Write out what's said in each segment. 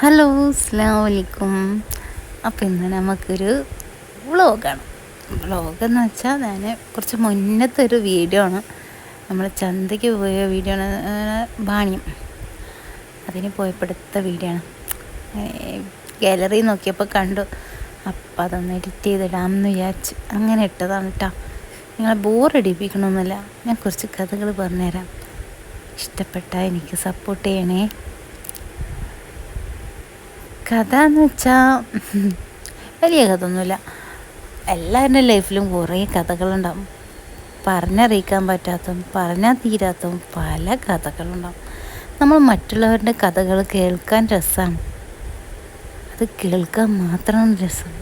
Hello അസ്സാം വലൈക്കും അപ്പോൾ ഇന്ന് നമുക്കൊരു വ്ളോഗാണ്. വ്ളോഗ് എന്ന് വെച്ചാൽ ഞാൻ കുറച്ച് മുന്നത്തെ ഒരു വീഡിയോ ആണ്. നമ്മൾ ചന്തയ്ക്ക് പോയ വീഡിയോ ആണ് ബാണിയം അതിന് പോയപ്പെടുത്ത വീഡിയോ ആണ്. ഗാലറി നോക്കിയപ്പോൾ കണ്ടു. അപ്പം അതൊന്ന് എഡിറ്റ് ചെയ്തിടാമെന്ന് വിചാരിച്ച് അങ്ങനെ ഇട്ടതാണ് കേട്ടോ നിങ്ങളെ ബോറടിപ്പിക്കണമെന്നില്ല ഞാൻ കുറച്ച് കഥകൾ പറഞ്ഞുതരാം. ഇഷ്ടപ്പെട്ടാൽ എനിക്ക് സപ്പോർട്ട് ചെയ്യണേ. കഥ എന്ന് വെച്ചാൽ വലിയ കഥയൊന്നുമില്ല. എല്ലാവരുടെ ലൈഫിലും കുറേ കഥകളുണ്ടാവും. പറഞ്ഞറിയിക്കാൻ പറ്റാത്തതും പറഞ്ഞാൽ തീരാത്തതും പല കഥകളുണ്ടാവും. നമ്മൾ മറ്റുള്ളവരുടെ കഥകൾ കേൾക്കാൻ രസമാണ് അത് കേൾക്കാൻ മാത്രമാണ് രസം.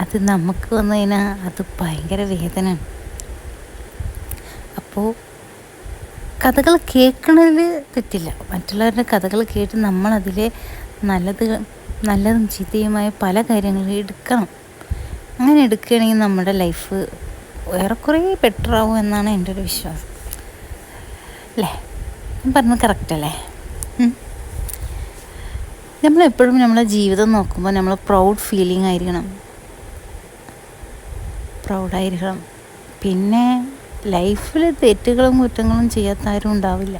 അത് നമുക്ക് വന്നു കഴിഞ്ഞാൽ അത് ഭയങ്കര വേദനയാണ്. അപ്പോൾ കഥകൾ കേൾക്കണതിൽ തെറ്റില്ല. മറ്റുള്ളവരുടെ കഥകൾ കേട്ട് നമ്മളതിൽ നല്ലത് നല്ലതും ചീത്തയുമായ പല കാര്യങ്ങളും എടുക്കണം. അങ്ങനെ എടുക്കുകയാണെങ്കിൽ നമ്മുടെ ലൈഫ് ഏറെക്കുറെ ബെറ്റർ ആവും എന്നാണ് എന്റെ ഒരു വിശ്വാസം. അല്ലേ? ഞാൻ പറഞ്ഞത് കറക്റ്റ് അല്ലേ? നമ്മളെപ്പോഴും നമ്മളെ ജീവിതം നോക്കുമ്പോൾ നമ്മൾ പ്രൗഡ് ഫീലിംഗ് ആയിരിക്കണം. പ്രൗഡായിരിക്കണം പിന്നെ ലൈഫിൽ തെറ്റുകളും കുറ്റങ്ങളും ചെയ്യാത്ത ആരും ഉണ്ടാവില്ല.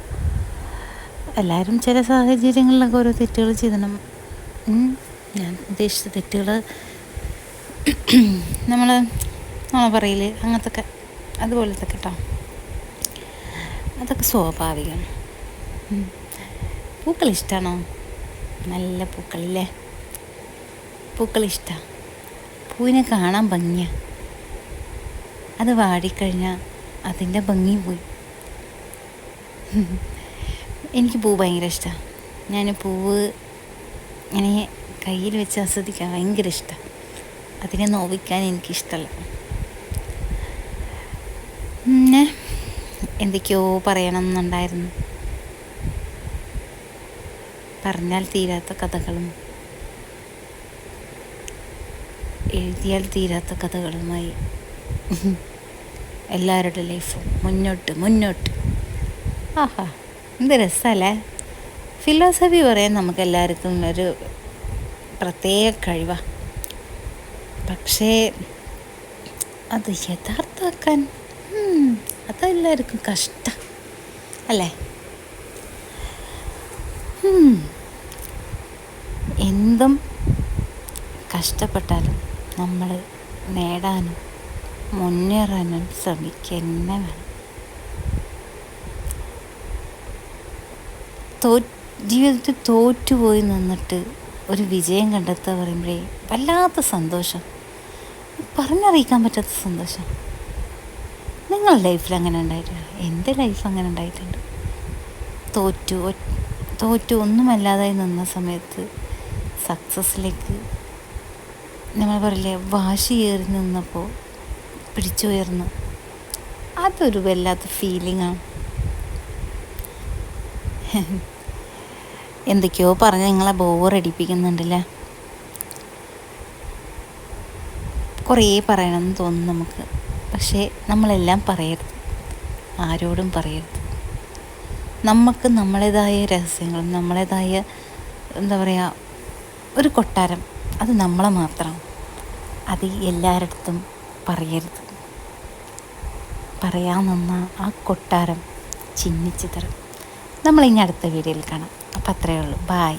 എല്ലാവരും ചില സാഹചര്യങ്ങളിലൊക്കെ ഓരോ തെറ്റുകൾ ചെയ്തണം ഞാൻ ഉദ്ദേശിച്ച തെറ്റുകൾ നമ്മൾ നമ്മൾ പറയില്ലേ അങ്ങനത്തെ അതുപോലത്തെ കേട്ടോ അതൊക്കെ സ്വാഭാവികമാണ് പൂക്കൾ ഇഷ്ടമാണോ നല്ല പൂക്കളില്ലേ? പൂക്കൾ ഇഷ്ടമാണ് പൂവിനെ കാണാൻ ഭംഗിയാണ് അത് വാടിക്കഴിഞ്ഞാൽ അതിന്റെ ഭംഗി പോയി. എനിക്ക് പൂ ഭയങ്കര ഇഷ്ടമാണ് ഞാൻ പൂവ് ഇങ്ങനെ കയ്യിൽ വെച്ച് ആസ്വദിക്കാൻ ഭയങ്കര ഇഷ്ടമാണ് അതിനെ നോവിക്കാൻ എനിക്കിഷ്ടമല്ല പിന്നെ എന്തൊക്കെയോ പറയണം എന്നുണ്ടായിരുന്നു പറഞ്ഞാൽ തീരാത്ത കഥകളും എഴുതിയാൽ തീരാത്ത കഥകളുമായി. എല്ലാവരുടെ ലൈഫും മുന്നോട്ട് മുന്നോട്ട്. ആഹാ എന്ത് രസമല്ലേ ഫിലോസഫി പറയാൻ നമുക്ക് എല്ലാവർക്കും ഒരു പ്രത്യേക കഴിവാണ് പക്ഷേ അത് യഥാർത്ഥമാക്കാൻ അതെല്ലാവർക്കും കഷ്ടം. അല്ലേ? എന്തും കഷ്ടപ്പെട്ടാലും നമ്മൾ നേടാനും മുന്നേറാനും ശ്രമിക്കുക തന്നെ വേണം. തോ ജീവിതത്തിൽ തോറ്റുപോയി നിന്നിട്ട് ഒരു വിജയം കണ്ടെത്തുക പറയുമ്പോഴേ വല്ലാത്ത സന്തോഷം. പറഞ്ഞറിയിക്കാൻ പറ്റാത്ത സന്തോഷം. നിങ്ങൾ ലൈഫിൽ അങ്ങനെ ഉണ്ടായിട്ടില്ല. എന്റെ ലൈഫ് അങ്ങനെ ഉണ്ടായിട്ടുണ്ട്. തോറ്റു തോറ്റു ഒന്നുമല്ലാതായി നിന്ന സമയത്ത് സക്സസ്സിലേക്ക് നമ്മൾ പറയില്ലേ വാശി കയറി നിന്നപ്പോൾ പിടിച്ചുയർന്നു. അതൊരു വല്ലാത്ത ഫീലിങ്ങാണ് എന്തൊക്കെയോ പറഞ്ഞ് നിങ്ങളെ ബോറടിപ്പിക്കുന്നുണ്ടല്ലേ കുറേ പറയണമെന്ന് തോന്നും നമുക്ക്. പക്ഷേ നമ്മളെല്ലാം പറയരുത്. ആരോടും പറയരുത്. നമുക്ക് നമ്മളേതായ രഹസ്യങ്ങളും നമ്മളേതായ എന്താ പറയുക ഒരു കൊട്ടാരം അത് നമ്മളെ മാത്രം. അത് എല്ലാവരടുത്തും പറയരുത്. പറയാൻ നിന്ന ആ കൊട്ടാരം ചിന്നിച്ചിതറും നമ്മളിനി അടുത്ത വീഡിയോയിൽ കാണാം. അപ്പം അത്രയേ ഉള്ളൂ. ബായ്